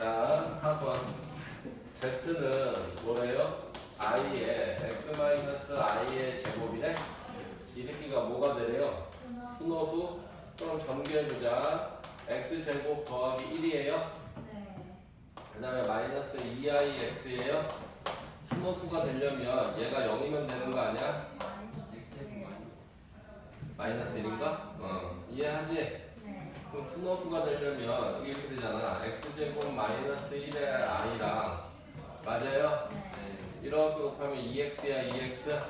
자, 4번. Z는 뭐래요? i의 x 마이너스 i의 제곱이래? 이 새끼가 뭐가 되래요? 순호수? 그럼 전개해보자. x 제곱 더하기 1이에요? 네. 그 다음에 마이너스 2ix예요? 순호수가 되려면 얘가 0이면 되는 거 아니야? 마이너스 1인가? 어, 이해하지? 네. 그럼 순호수가 되려면 이게 이렇게 되잖아. x제곱 마이너스 1의 i랑 맞아요? 네. 이렇게 곱하면 2x야 2x 네.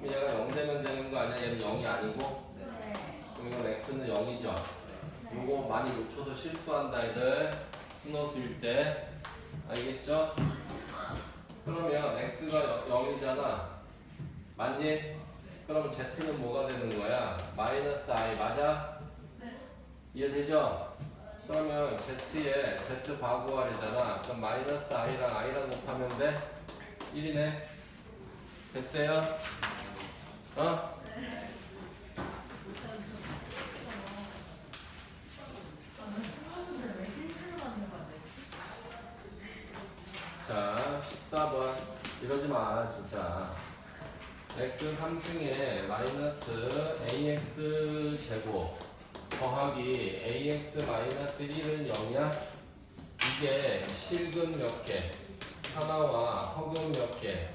그럼 얘가 0 되면 되는 거 아니야? 얘는 0이 아니고 네. 그럼 이건 x는 0이죠 요거 많이 놓쳐서 실수한다 애들 순호수일 때 알겠죠? 그러면 x가 0이잖아 맞니? 그럼 z는 뭐가 되는 거야? 마이너스 i 맞아? 이해되죠? 그러면 z에 z 바구하래잖아 그럼 마이너스 i랑 i랑 곱하면 돼? 1이네 됐어요? 어? 자, 14번. 이러지 마, 진짜. x 3승에 마이너스 ax 제곱 더하기 ax 마이너스 1은 0이야? 이게 실근 몇 개, 하나와 허근 몇 개,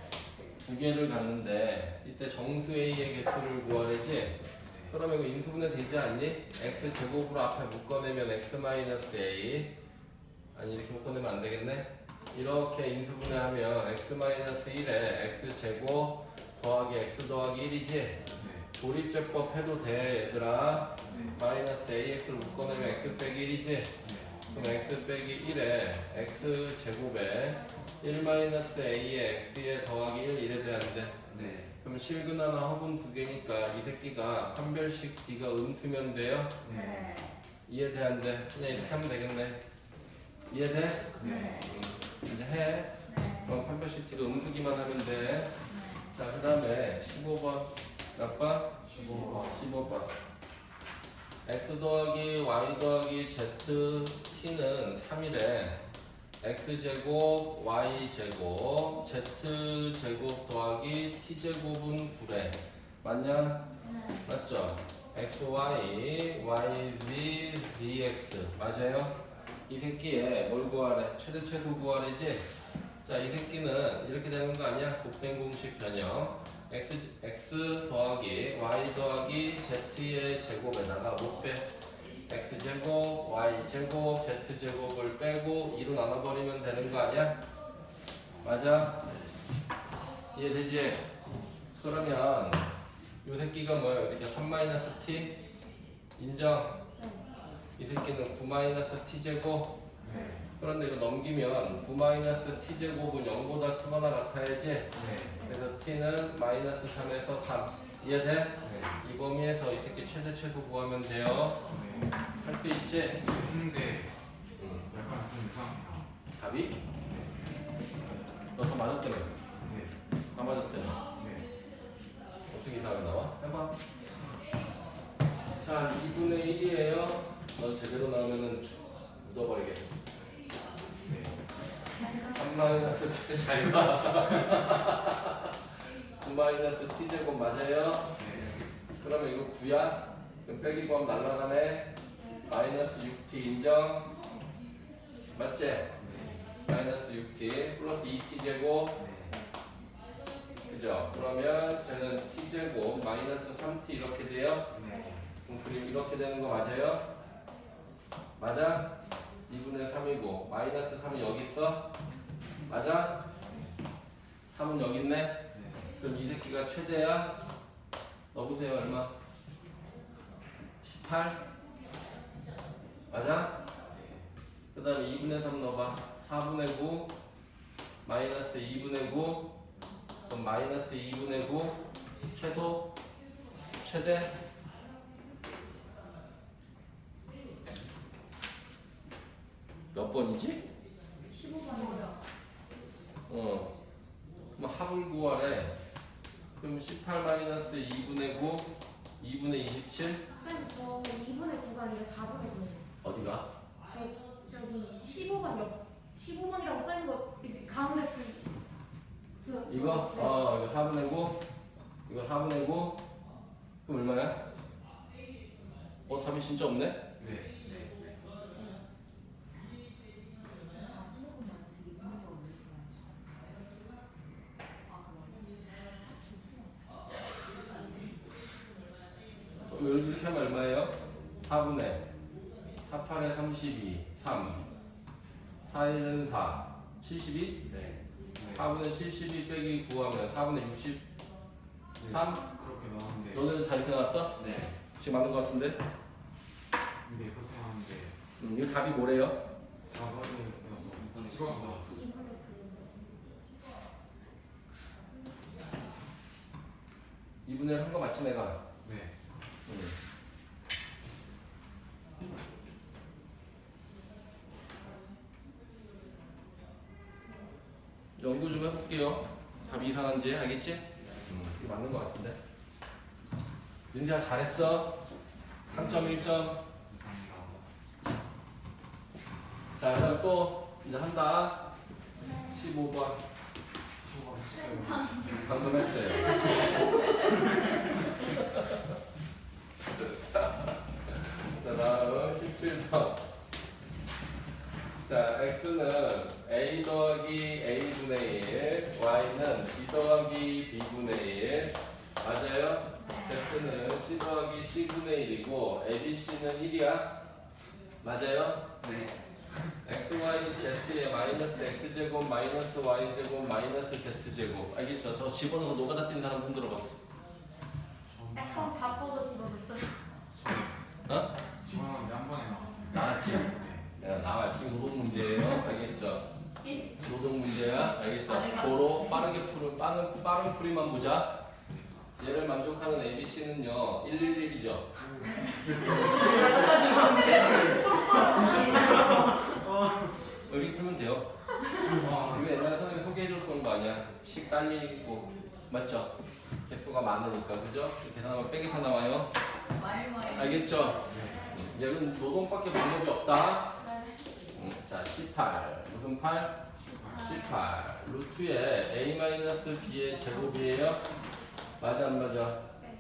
두 개를 갖는데 이때 정수 a의 개수를 구하래지? 그러면 이거 인수분해 되지 않니? x 제곱으로 앞에 묶어내면 x 마이너스 a 아니 이렇게 묶어내면 안 되겠네? 이렇게 인수분해하면 x-1에 x제곱 더하기 x 더하기 1이지? 조립제법 해도 돼 얘들아 마이너스 ax를 묶어내면 x 빼기 1이지? 그럼 x 빼기 1에 x제곱에 1 마이너스 a에 x에 더하기 1 이래 돼야 돼 그럼 실근 하나 허분 두 개니까 이 새끼가 판별식 d가 음수면 돼요? 네. 이해돼 안 돼? 그냥 이렇게 하면 되겠네 이해돼? 네. 이제 해 네. 그럼 판별식 d가 음수기만 하면 돼 자, 그 다음에 15번. 몇 번? 15번. 15번. x 더하기 y 더하기 z t는 3이래. x제곱, y제곱, z제곱 더하기 t제곱은 9래. 맞냐? 네. 맞죠? xy, yz, zx. 맞아요? 이 새끼에 뭘 구하래? 최대 최소 구하래지? 자, 이 새끼는 이렇게 되는 거 아니야? 곱셈 공식 변형. X, x 더하기 y 더하기 z의 제곱에다가 못 빼. x제곱, y제곱, z제곱을 빼고 2로 나눠버리면 되는 거 아니야? 맞아? 이해되지? 그러면 요 새끼가 뭐야? 이렇게 3 마이너스 t 인정? 이 새끼는 9 마이너스 t 제곱 그런데 이거 넘기면 9 마이너스 t 제곱은 0보다 크거나 같아야지 그래서 t는 마이너스 3에서 3 이해돼? 이 범위에서 이 새끼 최대 최소 구하면 돼요 할 수 있지? 했는데 응. 약간 좀 이상해요. 답이? 너다 맞았다며 네. 다 맞았다며 네. 어떻게 이상하게 나와? 해봐 자 2분의 1이에요 너 제대로 나오면은 주- 묻어버리겠어 네. 3 마이너스 t 잘 봐. 9 마이너스 t 제곱 맞아요? 네. 그러면 이거 9야? 그럼 빼기 구하면 날라가네. 마이너스 6t 인정? 맞지? 마이너스 6t 플러스 2t 제곱 그죠? 그러면 저는 t 제곱 마이너스 3t 이렇게 돼요? 네. 그럼 그림 이렇게 되는 거 맞아요? 맞아? 2분의 3이고 마이너스 3이 여기 있어? 맞아? 3은 여기 있네? 네. 그럼 이 새끼가 최대야? 넣어보세요 얼마? 18? 맞아? 그 다음에 2분의 3 넣어봐 4분의 9 마이너스 2분의 9 그럼 마이너스 2분의 9 최소 최대 몇 번이지? 4분 9월에 그럼 18 마이너스 2분의 9 2분의 27 쌤, 저 2분의 9가 아니라 4분의 9. 어디가? 저, 저기 15번 옆, 15번이라고 써있는 거 가운데 줄. 이거? 네. 어 이거 4분의 9 이거 4분의 9 그럼 얼마야? 어 답이 진짜 없네? 4분의 72 빼기 9 하면 4분의 63 그렇게 나오는데. 너네들 다 이렇게 나왔어? 네. 지금 맞는 것 같은데? 근데 그렇게 나오는데 음, 이거 답이 뭐래요? 4번이라서 찍어서 나왔어. 이분의1 한거 맞지 내가? 네. 음. 연구 좀 해볼게요. 답이 이상한지 알겠지? 음, 맞는 것 같은데. 민지야 잘했어. 3.1점. 감사합니다. 자, 그다음 또 이제 한다. 15번 수고하셨어요. 방금 했어요. 자, 자, 다음 17번. 자, x는 a 더하기 a분의 1, y는 b 더하기 b분의 1. 맞아요? z는 c 더하기 c분의 1이고 abc는 1이야. 맞아요? 네. x, y, z의 마이너스 x제곱, 마이너스 y제곱, 마이너스 z제곱. 알겠죠? 저 집어넣어서 노가다 뛴 사람 손 들어봐. 약간 바빠서 집어넣었어요. 어? 집어넣는데 한 번에 나왔습니다. 나왔지? 네. 야, 나와. 지금 노동 문제예요. 알겠죠? 일. 노동 문제야. 알겠죠? 아, 내가- 도로 빠르게 풀은 빠른 빠른 풀이만 보자. 얘를 만족하는 ABC는요 111이죠. 여기 풀면 돼요. 이거 옛날에 선생님이 소개해줄 거 아니야. 식 딸리 있고 맞죠? 개수가 많으니까 그죠? 계산하면 빼기사 나와요. 말말. 알겠죠? 네. 얘는 노동밖에 방법이 없다. 네. 음, 자, 18 무슨 8? 18 루트에 a-b의 제곱이에요. 맞아 안 맞아? 네.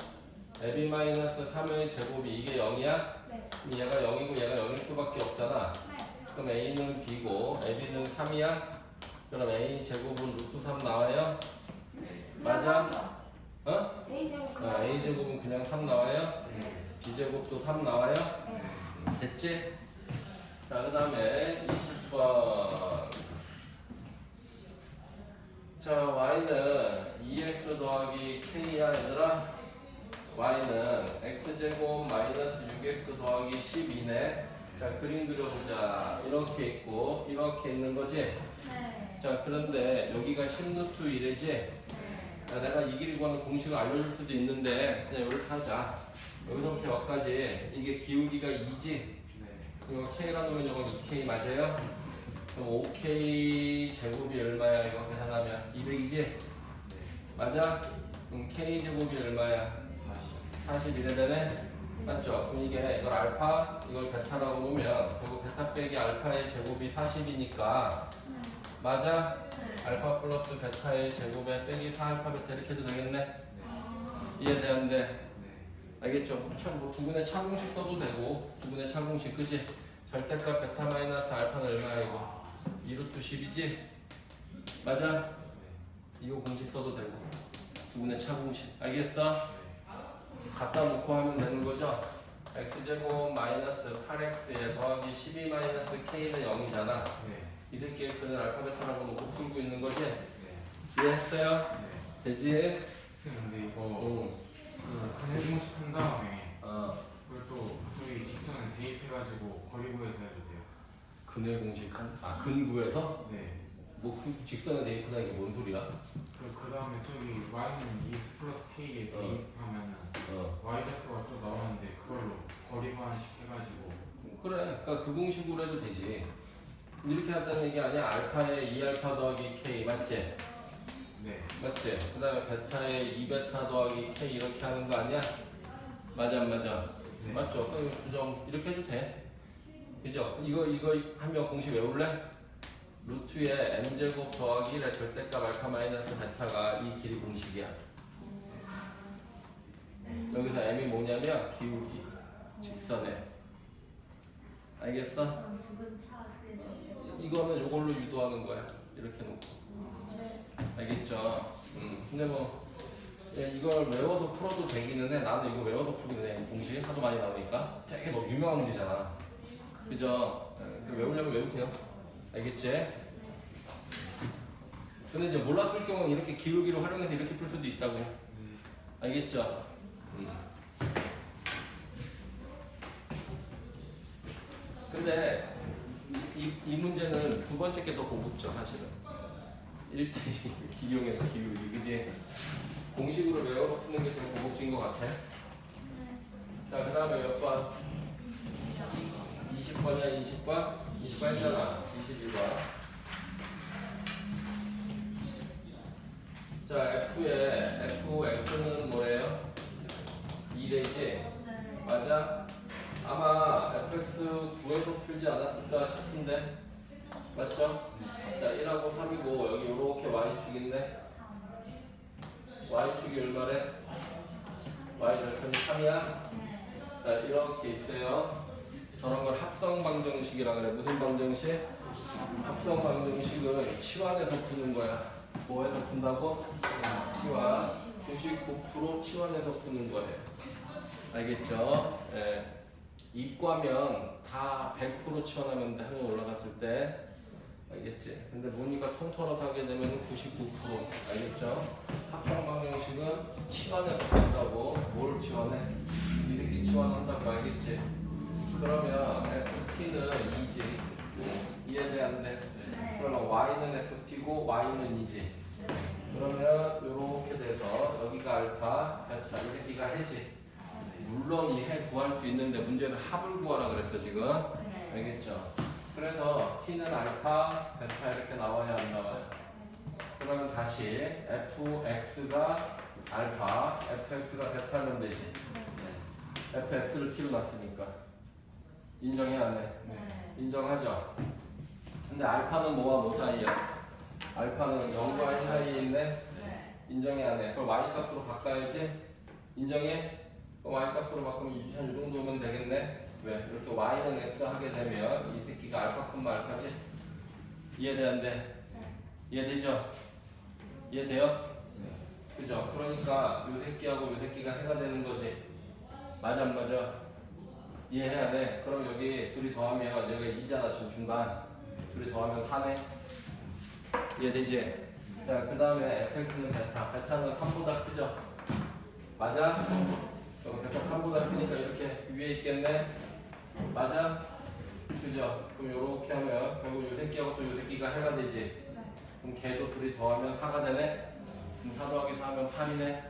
ab-3의 제곱이 이게 0이야? 네. 그럼 얘가 0이고 얘가 0일 수밖에 없잖아. 네. 그럼 a는 b고 ab는 3이야? 그럼 a 제곱은 루트 3 나와요? 맞아? 어? A 제곱 아, a 제곱은 그냥 3 나와요? 네. b 제곱도 3 나와요? 네. 음, 됐지? 자, 그 다음에 20번. 자, y는 2x 더하기 k야, 얘들아. y는 x제곱 마이너스 6x 더하기 12네. 자, 그림 그려보자. 이렇게 있고, 이렇게 있는 거지? 네. 자, 그런데 여기가 10루트 1이지? 네. 야, 내가 이 길이 구하는 공식을 알려줄 수도 있는데, 그냥 이렇게 하자. 여기서부터 여기까지. 이게 기울기가 2지? 네. 이거 K라 놓으면 이건 2K 맞아요? 그럼 5K 제곱이 얼마야? 이거 계산하면 200이지? 네. 맞아? 그럼 K 제곱이 얼마야? 40. 41에 되네? 맞죠? 그럼 이게 이걸 알파, 이걸 베타라고 놓으면 결국 베타 빼기 알파의 제곱이 40이니까 맞아? 네. 알파 플러스 베타의 제곱에 빼기 4알파 베타 이렇게 해도 되겠네? 네. 이해되는데 네. 알겠죠? 참, 뭐 두분의 차공식 써도 되고 두분의 차공식 그지? 절대값 베타 마이너스 알파는 얼마야 이거? 2루트 10이지? 맞아? 네. 이거 공식 써도 되고 두 분의 차 공식 알겠어? 네. 갖다 놓고 하면 되는 거죠? x제곱 마이너스 8x에 더하기 12 마이너스 k는 0이잖아 네. 이 새끼의 그는 알파 베타라고 놓고 풀고 있는 거지? 네. 이해했어요? 네. 되지? 근데 이거 응그 근해공식 한 다음에 어. 그걸 또 저기 직선을 대입해가지고 거리 구해서 해주세요. 근의 공식 한? 아 근구에서? 네. 뭐 그 직선에 대입하다 이게 뭔 소리야? 그, 그 다음에 저기 y는 EX 플러스 K에 어. 대입하면은 어 y 좌표가 또 나오는데 그걸로 거리 관식 해가지고 그래 그러니까 그 공식으로 해도 되지 이렇게 한다는 얘기 아니야 알파에 2알파 더하기 k 맞지? 네. 맞지? 그 다음에 베타에 2베타 더하기 k 이렇게 하는 거 아니야? 맞아 안 맞아? 네. 맞죠? 그럼 주정 이렇게 해도 돼 그죠? 이거 이거 하면 공식 외울래? 루트에 m제곱 더하기 1의 절대값 알파 마이너스 베타가 이 길이 공식이야. 여기서 m이 뭐냐면 기울기 직선에 알겠어? 이거는 이걸로 유도하는 거야. 이렇게 놓고 알겠죠? 음 근데 뭐 예, 이걸 외워서 풀어도 되기는 해. 나는 이거 외워서 풀기는 해. 공식 하도 많이 나오니까 되게 너무 유명한 문제잖아. 그죠? 예, 그 외우려면 외우세요. 알겠지? 근데 이제 몰랐을 경우는 이렇게 기울기를 활용해서 이렇게 풀 수도 있다고. 알겠죠? 음. 근데 이, 이, 이 문제는 두 번째 게 더 고급죠 사실은 1대 이용해서 기울기 그지? 공식으로 외워서 푸는 게 제일 고급진 것 같아 자 그 다음에 몇 번? 20번이야 20번? 20번 했잖아 21번 자 F에 FX는 뭐예요? 2대지? 네. 맞아? 아마 fx 9에서 풀지 않았을까 싶은데 맞죠? 자 1하고 3이고 여기 요렇게 y축인데 y축이 얼마래? y절편이 3이야? 자 이렇게 있어요 저런 걸 합성 방정식이라 그래 무슨 방정식? 합성 방정식은 치환해서 푸는 거야 뭐해서 푼다고? 치환 99% 치환해서 푸는 거예요 알겠죠? 예. 이과면 다 100% 치환하면 돼, 학년 올라갔을 때. 알겠지? 근데 모니까 통틀어서 하게 되면 99% 알겠죠? 합성 방정식은 치환해서 한다고 뭘 치환해? 이 새끼 치환한다고 알겠지? 그러면 FT는 2지 이해돼 안 돼? 네. 그러면 Y는 FT고 Y는 2지 그러면 이렇게 돼서 여기가 알파, 베타 이 새끼가 해지 물론 이 해 구할 수 있는데 문제에서 합을 구하라 그랬어 지금 네. 알겠죠? 그래서 t는 알파, 베타 이렇게 나와야 안 나와요? 그러면 다시 fx가 알파, fx가 베타면 되지 fx를 t로 놨으니까 인정해 안 해? 네. 인정하죠? 근데 알파는 뭐와 뭐 사이야? 알파는 0과 1 사이에 있네? 네. 인정해 안 해? 그럼 y 값으로 바꿔야지? 인정해? 그럼 y 값으로 바꾸면 한이 정도면 되겠네? 왜? 이렇게 y는 x 하게 되면 이 새끼가 알파 콤마 알파지? 이해돼 안 돼? 이해되죠? 이해돼요? 그죠? 그러니까 요 새끼하고 요 새끼가 해가 되는 거지 맞아 안 맞아? 이해해야 돼? 그럼 여기 둘이 더하면 여기가 2잖아 저 중간 둘이 더하면 4네 이해되지? 자 그 다음에 fx는 베타 베타는 3보다 크죠? 맞아? 여기 베타 3보다 크니까 이렇게 위에 있겠네? 맞아? 그죠? 그럼 요렇게 하면 결국 요 새끼하고 또 요 새끼가 해가 되지 그럼 걔도 둘이 더하면 4가 되네? 그럼 4 더하기 4 하면 8이네? 네.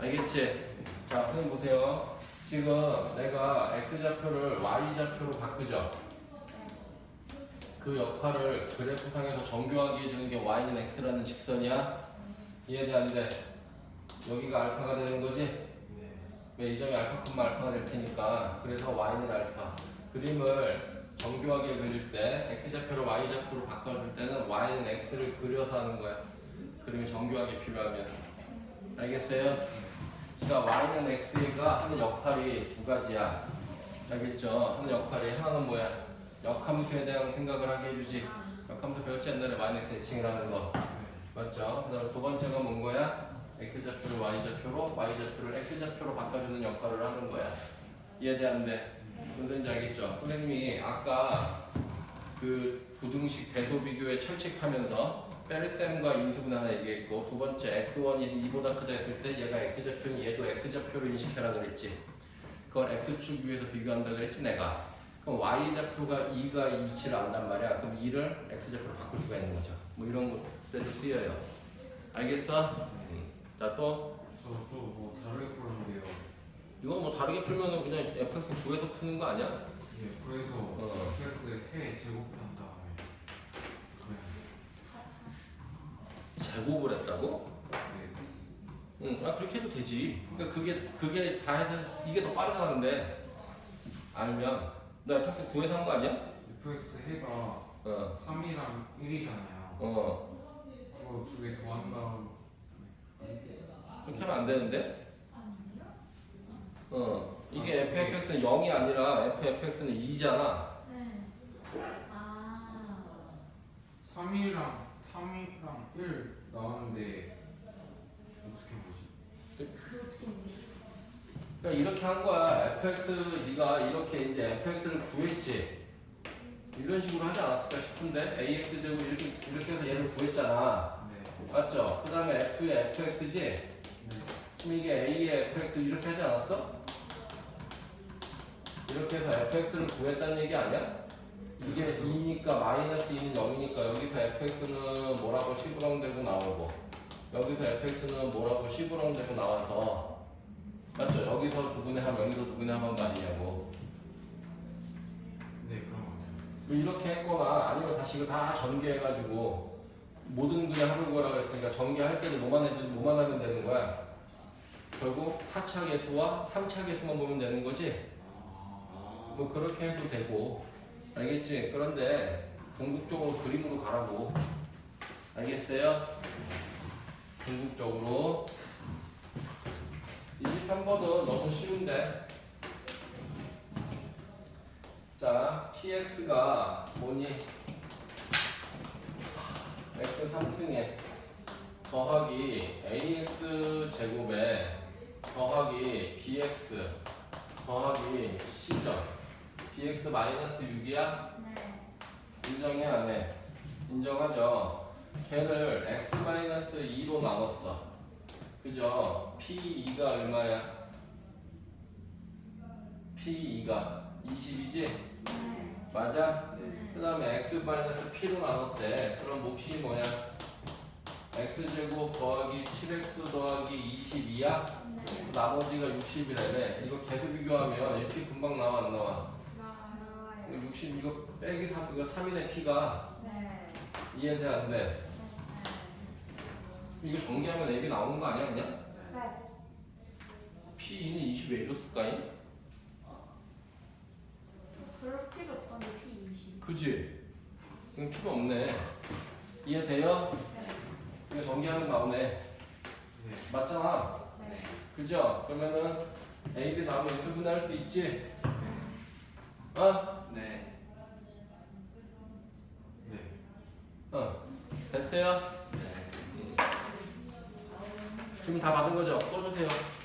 알겠지? 자, 선생님 보세요. 지금 내가 x좌표를 y좌표로 바꾸죠? 그 역할을 그래프상에서 정교하게 해주는 게 y는 x라는 직선이야? 이해돼 안 돼? 여기가 알파가 되는 거지? 왜 이 점이 알파 콤마 알파가 될 테니까 그래서 y는 알파 그림을 정교하게 그릴 때 x좌표를 y좌표로 바꿔줄 때는 y는 x를 그려서 하는 거야 그림이 정교하게 필요하면 알겠어요? 그러니까 y는 x가 하는 역할이 두 가지야. 알겠죠? 하는 역할이 하나는 뭐야? 역함수에 대한 생각을 하게 해주지. 역함수 배웠지 옛날에 마이너스 애칭이라는 거. 맞죠? 그 다음 두 번째가 뭔 거야? X좌표를 y좌표로, y좌표를 x좌표로 바꿔주는 역할을 하는 거야. 무슨 소리인지 알겠죠? 선생님이 아까 그 부등식 대소 비교에 철칙하면서 뺄셈과 인수분 하나 얘기했고 두 번째 x1이 2보다 크다 했을 때 얘가 x좌표니 얘도 x좌표로 인식해라 그랬지. 그걸 x축 위에서 비교한다 그랬지 내가. 그럼 y좌표가 2가 위치를 안단 말이야. 그럼 2를 x좌표로 바꿀 수가 있는 거죠. 뭐 이런 것들도 쓰여요. 알겠어? 자 또 저또뭐 다르게 풀었는데요. 이건 뭐 다르게 풀면은 그냥 fx 9에서 푸는 거 아니야? 예, 구에서 어. fx 해 제곱한 다음에 제곱을 했다고? 네. 응, 아 그렇게 해도 되지. 그러니까 그게 그게 다 해도 이게 더 빠르다는데 알면 너 fx 9에서 한 거 아니야? fx 해가 어. 어, 3이랑 1이잖아요. 어. 그거 두 개 더한 다음 그렇게 하면 안 되는데? 어. 이게 fx는 0이 아니라 fx는 2잖아. 네. 아. 3이랑 3이랑 1 나오는데 어떻게 보지? 그 어떻게 보지? 그러니까 이렇게 한 거야. fx 네가 이렇게 이제 fx를 구했지. 이런 식으로 하지 않았을까 싶은데 ax 제곱 이렇게 이렇게 해서 얘를 구했잖아. 네. 맞죠? 그 다음에 f의 fx지. 네. 지금 이게 a의 fx 이렇게 하지 않았어? 이렇게 해서 fx를 구했다는 얘기 아니야? 이게 2니까 마이너스 2는 0이니까 여기서 fx는 뭐라고 시부렁 되고 나오고 여기서 fx는 뭐라고 시부렁 되고 나와서 맞죠? 여기서 두 분의 합 여기서 두 분의 합한 말이냐고 네, 그런 것 같아요. 뭐 이렇게 했거나 아니면 다시 이거 다 전개해가지고 모든 분의 합을 구하라고 했으니까 전개할 때는 뭐만 해도 뭐만 하면 되는 거야 결국 4차 계수와 3차 계수만 보면 되는 거지 아. 뭐 그렇게 해도 되고 알겠지? 그런데 궁극적으로 그림으로 가라고 알겠어요? 궁극적으로 23번은 너무 쉬운데 자 px가 뭐니? X 3승에 더하기 ax 제곱에 더하기 bx 더하기 c점 bx 마이너스 6이야? 네. 인정해 안 해? 인정하죠? 걔를 x 마이너스 2로 나눴어 그죠? p2가 얼마야? p2가 20이지? 네. 맞아? 네. 그 다음에 x 마이너스 p로 나눴대 그럼 몫이 뭐야? x제곱 더하기 7x 더하기 22야? 네. 나머지가 60이라네 이거 계속 비교하면 얘 p 금방 나와 안 나와? 나와요. 이거 60 이거 빼기 3 이거 3인의 p가 네. 이해돼 안 돼? 네. 이거 전개하면 앱이 나오는 거 아니야 그냥? 네. P는 20 왜 줬을까잉? 그럴 필요 없던데 P20. 그지? 이건 필요 없네 이해돼요? 네. 이거 전개하면 나오네 네. 맞잖아 네. 그죠? 그러면은 A, B 나오면 이렇게 분할할 수 있지? 어? 네. 네. 어 됐어요? 네. 지금 다 받은 거죠? 써주세요